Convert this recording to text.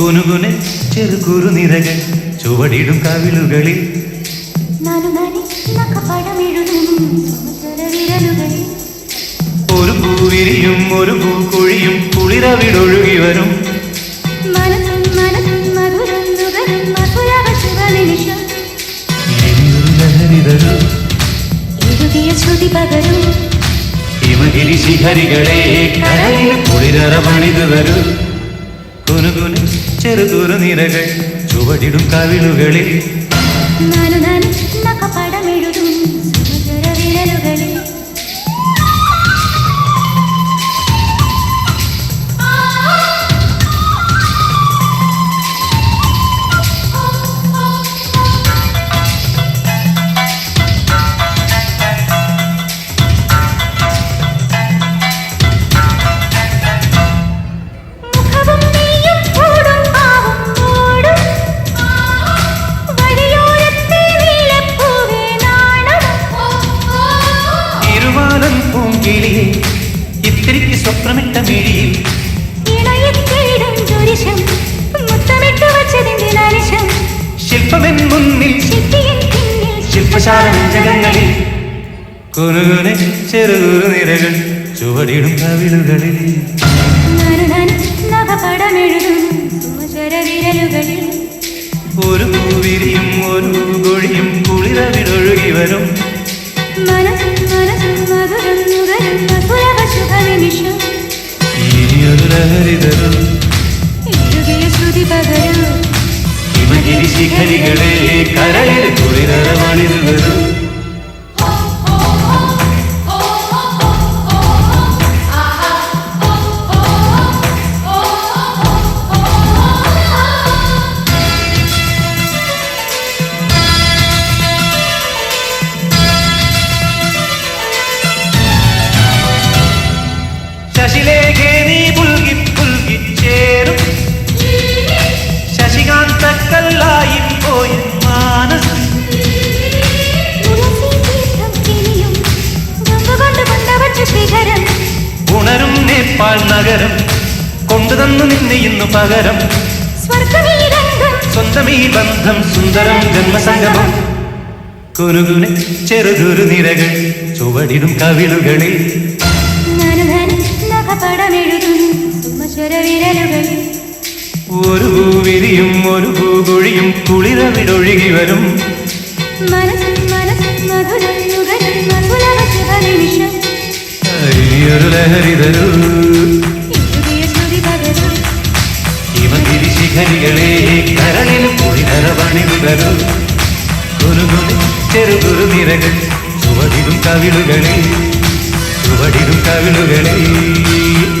കുനുകുനെ ചെറു കുറുനിരകൾ ചുവടിടും കവിളുകളിൽ. ഒരു പൂവിരിയും ഒരു പൂക്കുഴിയും കുളിരവിടൊഴുകി വരും. ശിഖരികളെ കരയിൽ കുളിരറ പണിതു വരും കുനുകുനെ ചെറുകുറു നിരകൾ ചുവടിടും കവിളുകളിൽ. നാലു നനിനക സ്വപ്നമിട്ട മിഴിയിൽ ശില്പമെൻ മുന്നിൽ ശില്പശാല ജഗങ്ങളിൽ കുനുകുനെ ചെറുകുറു നിരകൾ ചുവടിടും കവിളുകളിൽ. ഒരു പൂവിരിയും ഒരു കുഴിയും കുളിരവിടൊഴുകി വരും. ഇനിയൊരു ലഹരി തരും എഴുതിയ ശ്രുതി പകരും ഹിമഗിരി ശിഖരികളെ കരയിൽ കുളിരറ പണിതു നേപ്പാൾ നഗരം കൊണ്ടുതന്നു നിന്നെ ഇന്നു പകരം. സ്വന്തമീ ബന്ധം സുന്ദരം ജന്മസംഗമം. കുനുകുനെ ചെറുതൊരു നിരകൾ ചുവടിടും കവിളുകളിൽ. ഒരു പൂവിരിയും ഒരു പൂകുഴിയും കുളിരവിടൊഴുകി വരും. മനസ്സും മനസ്സും മധുരം ഒരു ലഹരി തരൂ ശിഖരികളെ കരളിൽ കുളിരറ പണിതു തരൂ ചെറുകുരു നിരകൾ ചുവടിടും കവിളുകളിൽ ചുവടിടും കവിളുകളിൽ.